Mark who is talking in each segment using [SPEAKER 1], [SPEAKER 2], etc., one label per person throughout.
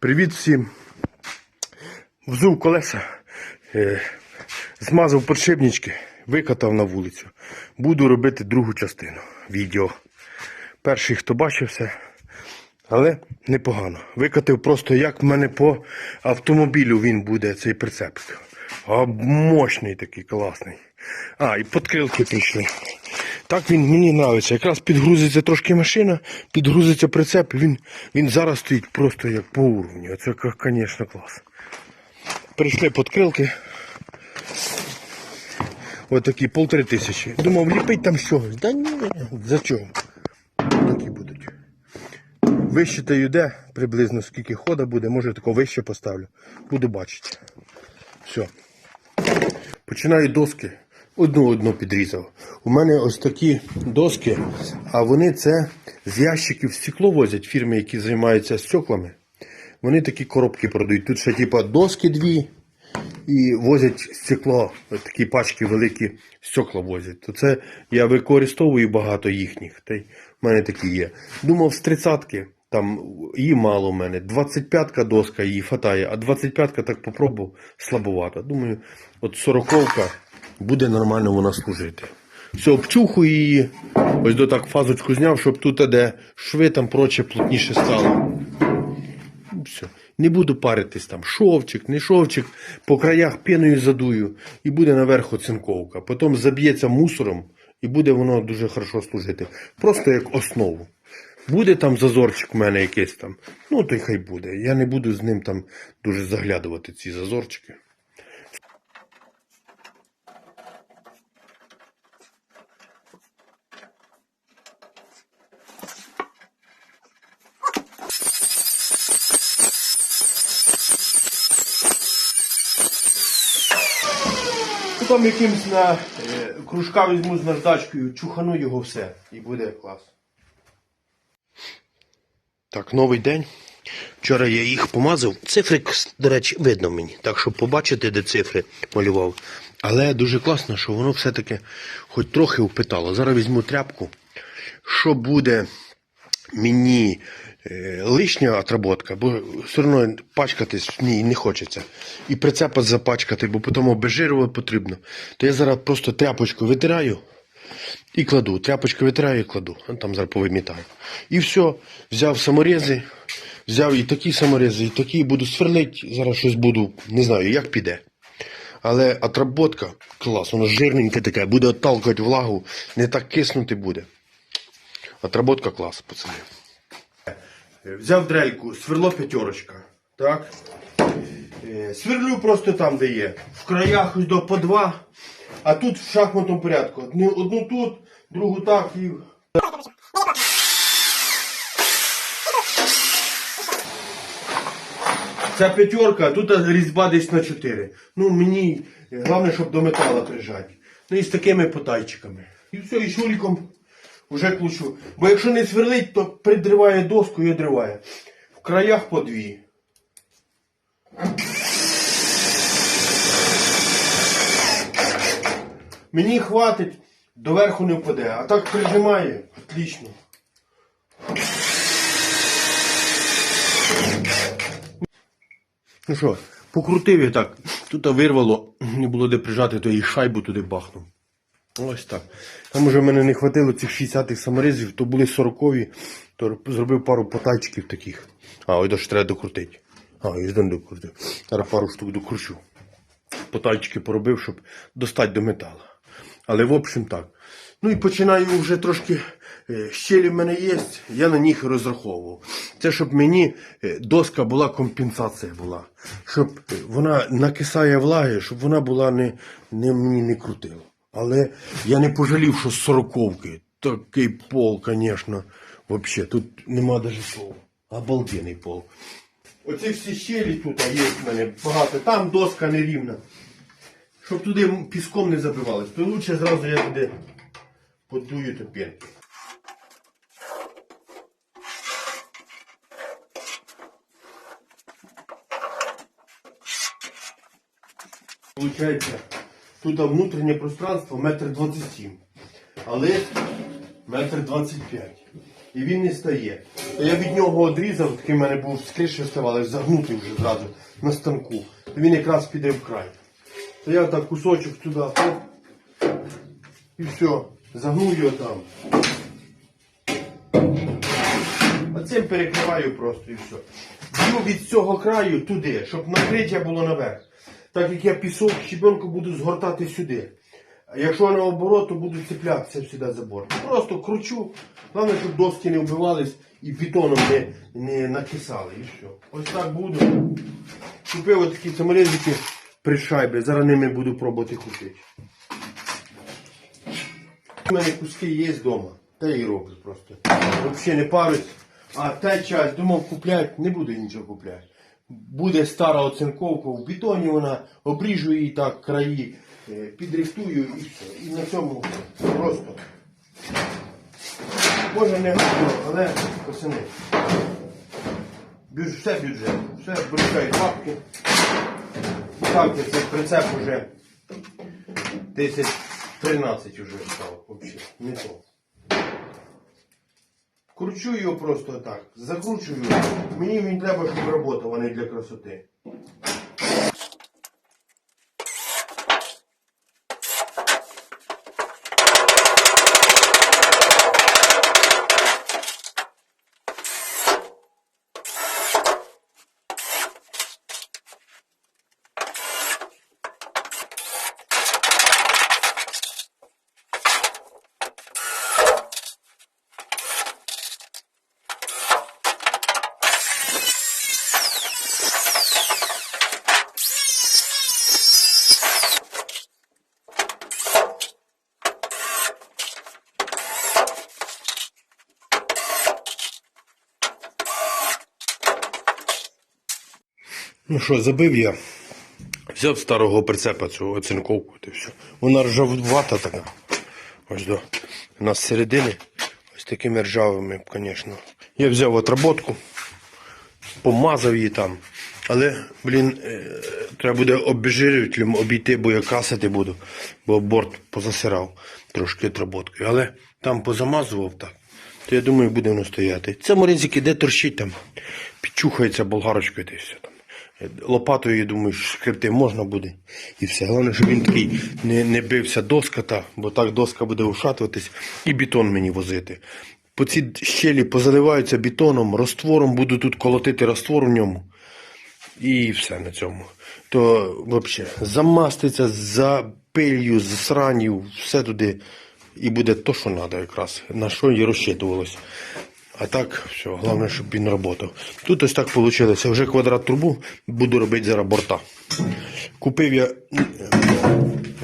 [SPEAKER 1] Привіт всім. Взув колеса, е, змазав подшипнички, викатав на вулицю. Буду робити другу частину відео. Перший, хто бачив все, але непогано. Викатив просто як в мене по автомобілю він буде цей прицеп. А мощний такий, класний. А, і подкрилки прийшли. Так він мені подобається. Якраз підгрузиться трошки машина, підгрузиться прицеп, він, він зараз стоїть просто як по уровню. Це, звісно, клас. Прийшли подкрилки. Ось такі полтори тисячі. Думав, ліпить там щось. Да ні, за чого? Такі будуть. Вищитаю де приблизно скільки хода буде, може тако вище поставлю. Буду бачити. Все. Починаю доски. Одну одну підрізав. У мене ось такі доски, а вони це з ящиків стекло возять фірми, які займаються стеклами. Вони такі коробки продають. Тут ще типа доски дві і возять стекло, такі пачки великі стекла возять. То це я використовую багато їхніх. Та й в мене такі є. Думав, з тридцятки. Там її мало в мене. 25-ка доска її хватає, а 25-ка так попробував слабовато. Думаю, от 40-ка буде нормально вона служити. Все, обчухую її. Ось до так фазочку зняв, щоб тут, де шви там проче плотніше стало. Все. Не буду паритись там, шовчик, не шовчик, по краях піною задую, і буде наверху цинковка. Потім заб'ється мусором, і буде воно дуже хорошо служити. Просто як основу. Буде там зазорчик у мене якийсь там, ну то й хай буде. Я не буду з ним там дуже заглядувати ці зазорчики. Потім якимсь на е, кружка візьму з наждачкою, чухану його все і буде клас. Так, новий день. Вчора я їх помазав. Цифри, до речі, видно мені. Так, щоб побачити, де цифри малював. Але дуже класно, що воно все-таки хоч трохи впитало. Зараз візьму тряпку. Що буде мені лишня отработка, бо все одно пачкатись в не хочеться. І прицепа запачкати, бо потім обезжирювати потрібно. То я зараз просто тряпочку витираю і кладу. Тряпочку витираю і кладу. Там зараз повимітаю. І все, взяв саморези, взяв і такі саморези, і такі буду сверлити. Зараз щось буду, не знаю, як піде. Але отработка клас, воно жирненьке таке, буде отталкувати влагу, не так киснути буде. Отработка клас, пацани. Взяв дрельку, сверло п'ятерочка. Так. Е, Сверлю просто там, де є. В краях до по два. А тут в шахматному порядку. Одну, тут, другу так і. Ця п'ятерка, тут різьба десь на 4. Ну, мені головне, щоб до метала прижати. Ну і з такими потайчиками. І все, і шуліком вже клучу. Бо якщо не сверлить, то придриває доску і одриває. В краях по дві. Мені хватить, доверху не впаде, а так прижимає. Отлично. Ну що, покрутив я так. Тут вирвало, не було де прижати, то і шайбу туди бахнув. Ось так. Там уже в мене не хватило цих 60-х саморезів, то були 40-ві, то зробив пару потайчиків таких. А, ось ще треба докрутити. А, і зден докрутив. Зараз пару штук докручу. Потайчики поробив, щоб достати до металу. Але в общем так. Ну і починаю вже трошки е, щелі в мене є, я на них розраховував. Це щоб мені е, доска була, компенсація була. Щоб е, вона накисає влаги, щоб вона була не, не мені не крутила. Але я не пожалів, що з сороковки. Такий пол, звісно, взагалі, тут нема навіть слова. Обалденний пол. Оці всі щелі тут є в мене багато. Там доска нерівна. Щоб туди піском не забивалось, то лучше зразу я туди подую тепер. Получається, тут внутрішнє пространство метр двадцять сім, але метр двадцять п'ять. І він не стає. Я від нього відрізав, такий в мене був криші вставали, загнутий вже зразу на станку. То він якраз піде в край. То я так кусочок туди, оп, і все, загнув його там. А цим перекриваю просто і все. Б'ю від цього краю туди, щоб накриття було наверх. Так як я пісок щебенку буду згортати сюди. Якщо наоборот, то буду цеплятися сюди за борт. Просто кручу. Головне, щоб доски не вбивались і бетоном не, не накисали. І все. Ось так буду. Купив отакі саморезики при шайбі. Зараз ними буду пробувати купити. У мене куски є вдома. Та і роблю просто. Взагалі не парюсь. А та часть думав купляти, не буду нічого купляти. Буде стара оцинковка в бетоні, вона обріжу її так, краї, е, підрихтую і все. І на цьому просто. Може не гарно, але пацани. Бюджет, все бюджет. Все брикають бабки. Ставте цей прицеп уже тисяч 13 уже став взагалі. Не то. Кручу його просто так, закручую. Мені він треба, щоб працював, а не для красоти. Ну що, забив я. Взяв старого прицепа цю оцинковку і все. Вона ржавувата така. Ось до. У нас середини. Ось такими ржавими, звісно. Я взяв отработку, помазав її там. Але, блін, е, треба буде обезжирювателем обійти, бо я красити буду, бо борт позасирав трошки отработкою. Але там позамазував так. То я думаю, буде воно стояти. Це морізики, де торщить там, підчухається болгарочкою й все Лопатою, я думаю, шкребти можна буде. І все. Головне, щоб він такий не, не бився доска, та, бо так доска буде ушатуватись, і бетон мені возити. По ці щелі позаливаються бетоном, розтвором, буду тут колотити раствор в ньому. І все на цьому. То взагалі замаститься за пилью, з сранів, все туди. І буде то, що треба якраз. На що і розчитувалось. А так, все, головне, щоб він працював. Тут ось так вийшло. Вже квадрат трубу буду робити зараз борта. Купив я.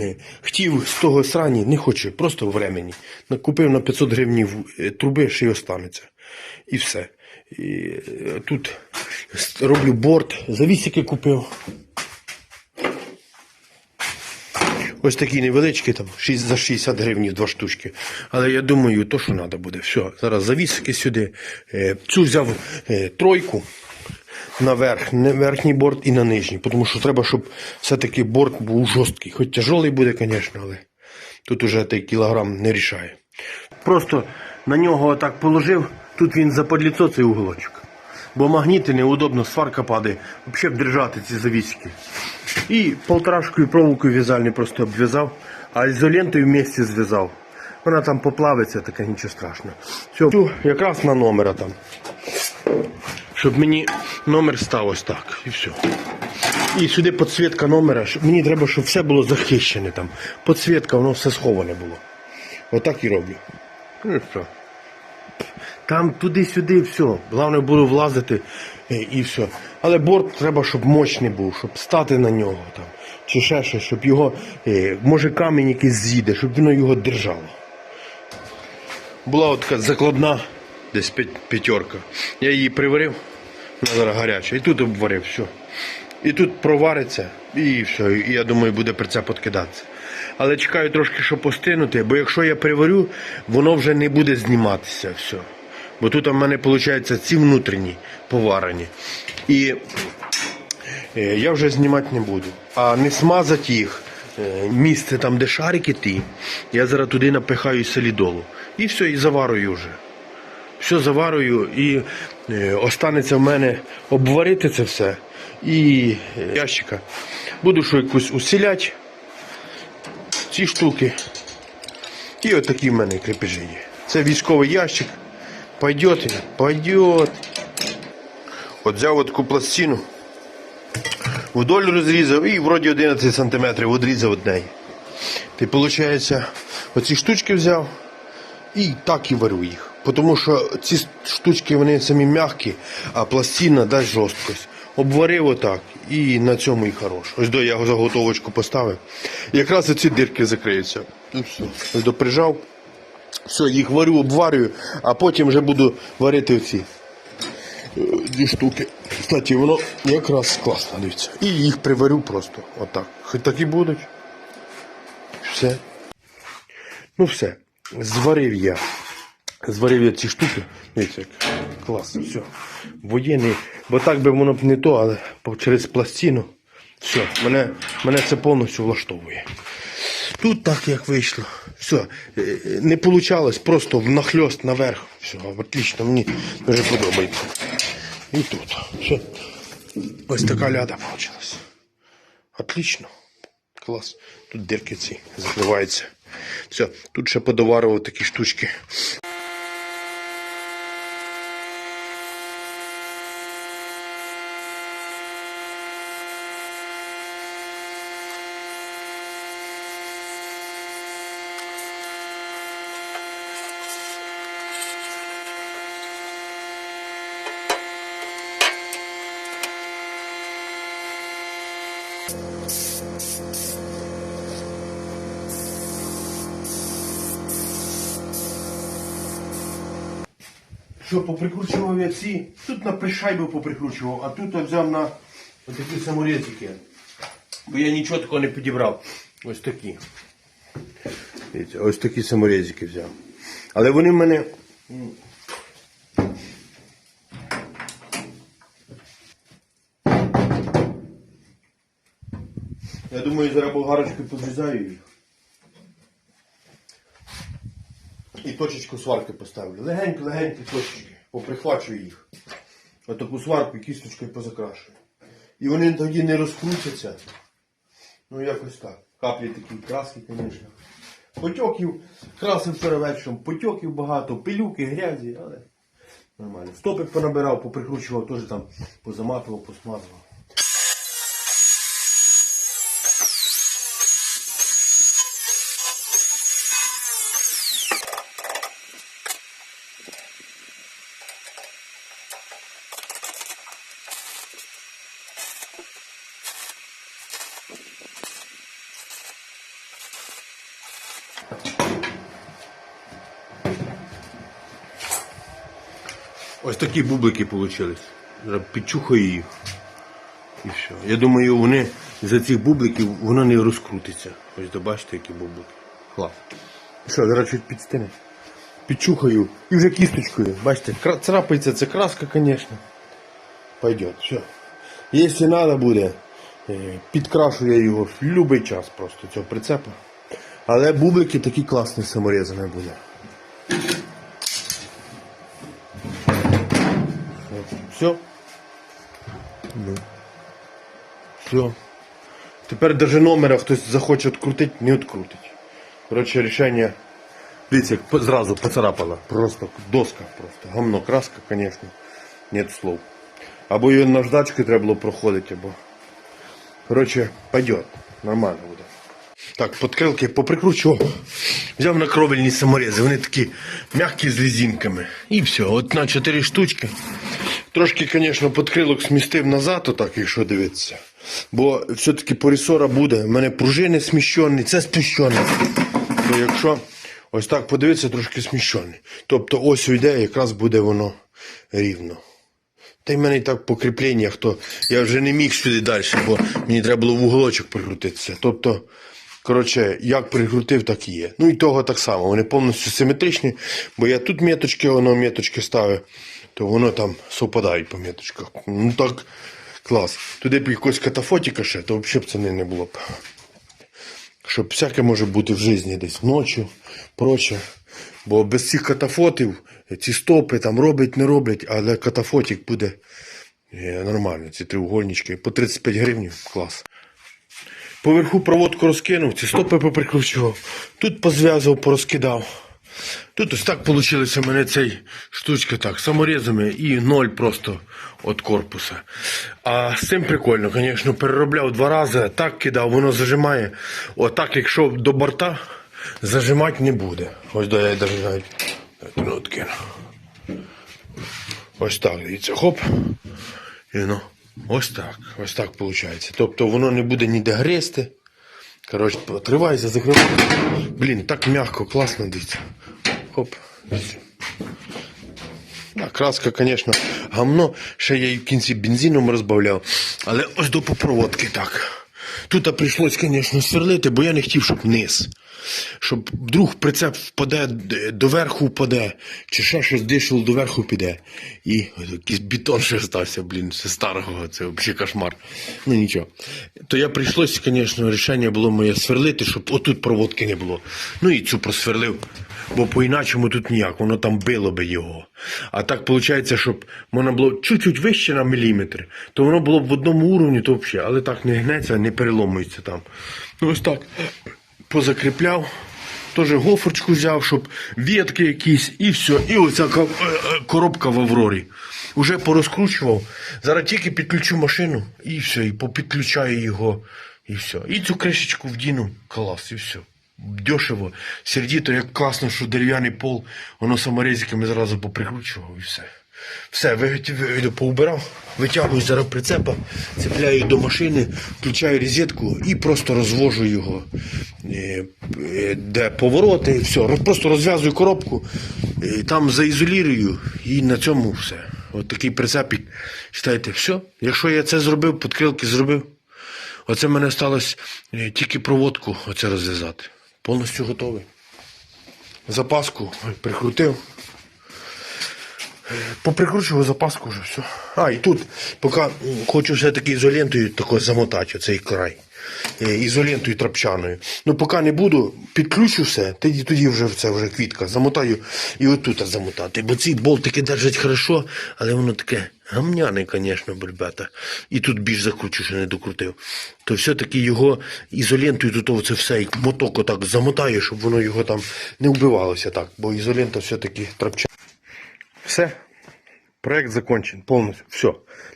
[SPEAKER 1] е, Хотів з того срані, не хочу, просто времені. Купив на 500 гривень труби, ще й останеться. І все. І, е, тут роблю борт, завісики купив. Ось такі невеличкі, там, шість- за 60 гривень два штучки. Але я думаю, то, що треба буде. Все, зараз завісики сюди. Е, Цю взяв е, тройку на верх, на верхній борт і на нижній. Тому що треба, щоб все-таки борт був жорсткий. Хоч тяжелий буде, звісно, але тут уже той кілограм не рішає. Просто на нього отак положив, тут він западліцо цей уголочок. Бо магніти неудобно, сварка падає. Взагалі держати ці завісики. І полторашкою проволокою в'язальною просто обв'язав, а ізолентою вместе зв'язав. Вона там поплавиться, таке нічого страшного. Все, якраз на номера там. Щоб мені номер став ось так. І все. І сюди підсвітка номера. щоб- Мені треба, щоб все було захищене там. Підсвітка, воно все сховане було. Отак і роблю. Ну і все. Там туди-сюди все. Головне було влазити е, і все. Але борт треба, щоб мощний був, щоб стати на нього там. Чи ще щось, щоб його, е, може камінь якийсь з'їде, щоб воно його держало. Була така закладна, десь п'ятерка. Я її приварив, вона зараз гаряча. І тут обварив, все. І тут провариться, і все. І я думаю, буде прицеп откидатися. Але чекаю трошки, щоб остинути, бо якщо я приварю, воно вже не буде зніматися все. Бо тут у мене виходить ці внутрішні поварені. І е, я вже знімати не буду. А не смазати їх, е, місце там, де шарики ті, я зараз туди напихаю солідолу. І все, і заварую вже. все заварую і е, останеться в мене обварити це все і ящика. Буду що якусь усілять ці штуки. І отакі в мене крепежі є. Це військовий ящик. Пойдет, пойдет. От взяв от таку пластину, вдоль розрізав і вроді 11 см відрізав від неї. Ти, виходить, оці штучки взяв і так і варю їх. Тому що ці штучки вони самі м'які, а пластина дасть жорсткость. Обварив отак і на цьому і хорош. Ось до я його заготовочку поставив. Якраз оці дирки закриються. Ну все. Ось. Все, їх варю, обварюю, а потім вже буду варити оці е, дві штуки. Кстати, воно якраз класно, дивіться. І їх приварю просто. Отак. Хоч так і будуть. Все. Ну все. Зварив я. Зварив я ці штуки. Дивіться, як класно, все. Воєнний. Бо так би воно б не то, але через пластину. Все, мене, мене це повністю влаштовує. Тут так як вийшло. Все, е, е, не вийшло, просто внахльост наверх. Все, отлично, мені дуже подобається. І тут. Все. Ось така ляда вийшла. Отлично. Клас. Тут дирки ці закриваються. Все, тут ще подоварував такі штучки. Що, поприкручував я ці. Тут на пришайбу поприкручував, а тут я взяв на такі саморізики. Бо я нічого такого не підібрав. Ось такі. Ось такі саморізики взяв. Але вони в мене. Я думаю, зараз болгарочкою позрізаю їх. І точечку сварки поставлю. Легенько, легенькі точечки. Поприхвачую їх. Отаку сварку кісточкою позакрашую. І вони тоді не розкрутяться. Ну якось так. Каплі такі краски, звісно. Потьоків, красив вчора вечором, потьоків багато, пилюки, грязі, але нормально. Стопик понабирав, поприкручував, теж там позаматував, посмазував. Ось такі бублики вийшли. Підчухаю їх. І все. Я думаю, вони за цих бубликів воно не розкрутиться. Ось добачите, які бублики. Клас. Що, зараз чуть підстине. Підчухаю і вже кісточкою. Бачите, царапається це краска, звісно. Пойдет. Все. Якщо треба буде, е, підкрашу я його в будь-який час просто цього прицепа. Але бублики такі класні саморізані буде. Все. Ну. Все. Тепер даже номера хтось захоче відкрутити, не відкрутить. Коротше, рішення. Дивіться, як зразу поцарапала. Просто доска просто. Гамно краска, звісно. Нет слов. Або її наждачкою треба було проходити, або. Коротше, пойдет. Нормально буде. Так, подкрилки поприкручував. Взяв на кровельні саморези. Вони такі м'які з резинками. І все. От на 4 штучки. Трошки, звісно, подкрилок смістив назад, отак, якщо дивитися. Бо все-таки порісора буде. У мене пружини сміщені, це спущені. То якщо ось так подивитися, трошки сміщені. Тобто ось йде, якраз буде воно рівно. Та й мене і так по кріпленнях, то я вже не міг сюди далі, бо мені треба було в уголочок прикрутитися. Тобто, коротше, як прикрутив, так і є. Ну і того так само. Вони повністю симетричні, бо я тут меточки, воно меточки ставив, то воно там совпадають по меточках. Ну так, клас. Туди б якось катафотіка ще, то взагалі б це не, було б. Щоб всяке може бути в житті десь ночі, проче. Бо без цих катафотів ці стопи там роблять, не роблять, але катафотик буде е, нормально. Ці треугольнички по 35 гривень. Клас. Поверху проводку розкинув, ці стопи поприкручував. Тут позв'язував, порозкидав. Тут ось так вийшло у мене цей штучка так, саморізами і ноль просто від корпуса. А з цим прикольно, звісно, переробляв два рази, так кидав, воно зажимає. Отак, якщо до борта, зажимати не буде. Ось до я. Ось так, дивіться, хоп. І ну, ось так, ось так виходить. Тобто воно не буде ніде грести. Коротше, отривайся, закривай. Блін, так м'яко, класно дивіться. Хоп. А краска, звісно, гамно. Ще я її в кінці бензином розбавляв. Але ось до попроводки так. Тут прийшлось, звісно, сверлити, бо я не хотів, щоб вниз. Щоб вдруг прицеп впаде, доверху впаде, чи ще щось дишило доверху піде. І якийсь бетон ще стався, блін, ще старого, це взагалі кошмар. Ну нічого. То я прийшлось, звісно, рішення було моє сверлити, щоб отут проводки не було. Ну і цю просверлив. Бо по-іначому тут ніяк, воно там било би його. А так виходить, щоб воно було чуть-чуть вище на міліметр, то воно було б в одному уровні, то взагалі, але так не гнеться, не переломується там. Ну ось так. Позакріпляв. Теж гофрочку взяв, щоб ветки якісь, і все. І оця е, е, коробка в Аврорі. Уже порозкручував. Зараз тільки підключу машину, і все, і попідключаю його, і все. І цю кришечку вдіну, клас, і все. Дешево, сердіто, як класно, що дерев'яний пол, воно саморезиками зразу поприкручував і все. Все, виготів- поубирав, витягую зараз прицепа, цепляю до машини, включаю розетку і просто розвожу його, е, е, де повороти, все, просто розв'язую коробку, е, там заізолірую і на цьому все. От такий прицепик. Читайте, все. Якщо я це зробив, подкрилки зробив, оце мене сталося тільки проводку оце розв'язати. Повністю готовий. Запаску прикрутив. Поприкручував запаску вже все. А, і тут, поки хочу все-таки ізолентою замотати оцей край. Е, Ізолентою трапчаною. Ну, поки не буду, підключу все, тоді, тоді вже це вже квітка. Замотаю і отут замотати. Бо ці болтики держать хорошо, але воно таке гамняне, звісно, ребята. І тут більш закручу, що не докрутив. То все-таки його ізолентою тут оце все, як моток отак замотаю, щоб воно його там не вбивалося так. Бо ізолента все-таки трапчана. Все. Проект закончен полностью. Все.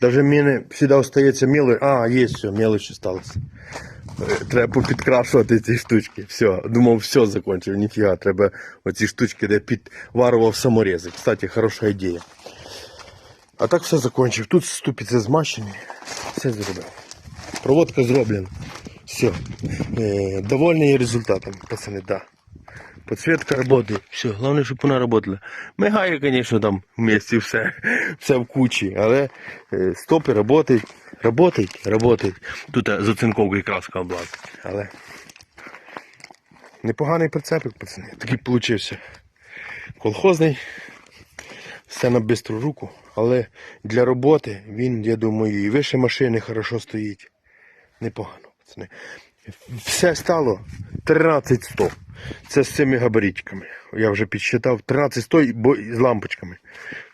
[SPEAKER 1] Даже мене всегда остається мелочь. А, є все, мелочь осталось. Е, Треба попідкрашувати ці штучки. Все. Думав, все закончив. Ніфіга, треба оці штучки, де підварував саморези. Кстати, хороша ідея. А так все закончив. Тут ступиці змащені. Все зробив. Проводка зроблена. Все. Е, довольний результатом, пацани, да. Подсветка работает. Все, главное, щоб вона работала. Мигає, звісно, там вместе все, все в кучі, але е, стопи работають, работають, работають. Тут е, з оцинковкою краска облазить. Але непоганий прицепик, пацани. Такий получився. Колхозний, все на бистру руку, але для роботи він, я думаю, і вище машини хорошо стоїть. Непогано, пацани. Все стало 13100. Це з цими габаритиками. Я вже підсчитав 13100 бо з лампочками.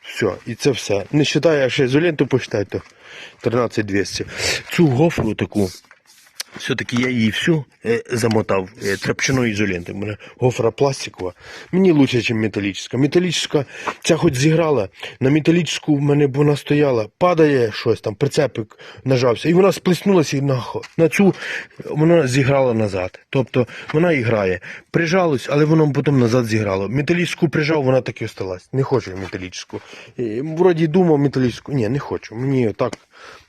[SPEAKER 1] Все, і це все. Не вважаю, а ще ізоленту посчитаю, то 13200. Цю гофру таку. Все-таки я її всю е, замотав е, тряпчаною ізолентою. У мене гофра пластикова. Мені лучше, ніж металічна. Металічна, ця хоч зіграла. На металічну в мене вона стояла, падає щось там, прицепик нажався, і вона сплеснулася і на, на цю вона зіграла назад. Тобто вона і грає. Прижалось, але воно потім назад зіграло. Металічну прижав, вона так і осталась. Не хочу металічну. Е, Вроді думав металічну. Ні, не хочу. Мені так.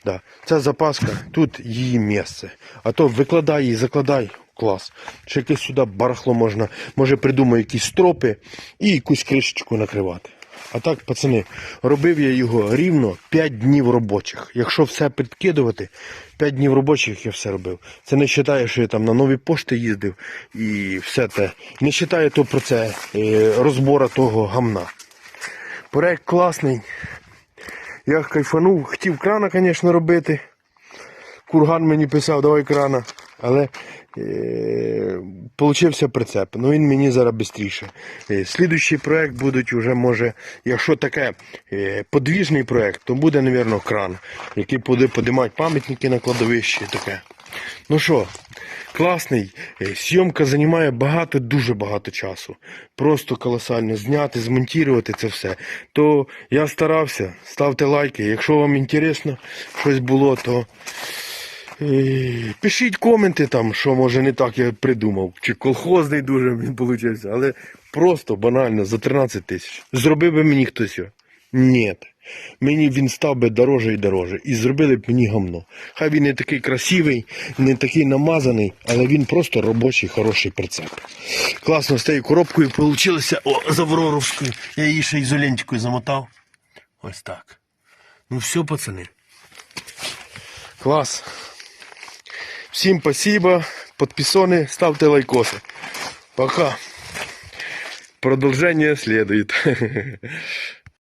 [SPEAKER 1] Да. Ця запаска, тут її місце. А то викладай її, закладай. Клас. Ще якесь сюди барахло можна. Може придумаю якісь стропи і якусь кришечку накривати. А так, пацани, робив я його рівно 5 днів робочих. Якщо все підкидувати, 5 днів робочих я все робив. Це не вважає, що я там на нові пошти їздив і все те. Не вважає то про це е, розбора того гамна. Проект класний. Я кайфанув, хотів крана, звісно, робити. Курган мені писав, давай крана. Але е, получився прицеп. Ну він мені зараз швидше. Е, слідуючий проект будуть уже, може, якщо таке е, подвіжний проект, то буде, мабуть, кран, який буде подимати пам'ятники на кладовищі. Таке. Ну що, класний. Е, Зйомка займає багато, дуже багато часу. Просто колосально зняти, змонтувати це все. То я старався, ставте лайки. Якщо вам інтересно щось було, то е, пишіть коменти там, що може не так я придумав. Чи колхозний дуже він получився, але просто банально за 13 тисяч. Зробив би мені хтось його? Ні. Мені він став би дороже і дороже. І зробили б мені гамно. Хай він не такий красивий, не такий намазаний, але він просто робочий, хороший прицеп. Класно з тією коробкою вийшло. О, Авроровською. Я її ще ізолентикою замотав. Ось так. Ну все, пацани. Клас. Всім спасибо. Подписоны, ставте лайкосы. Пока. Продолжение следует.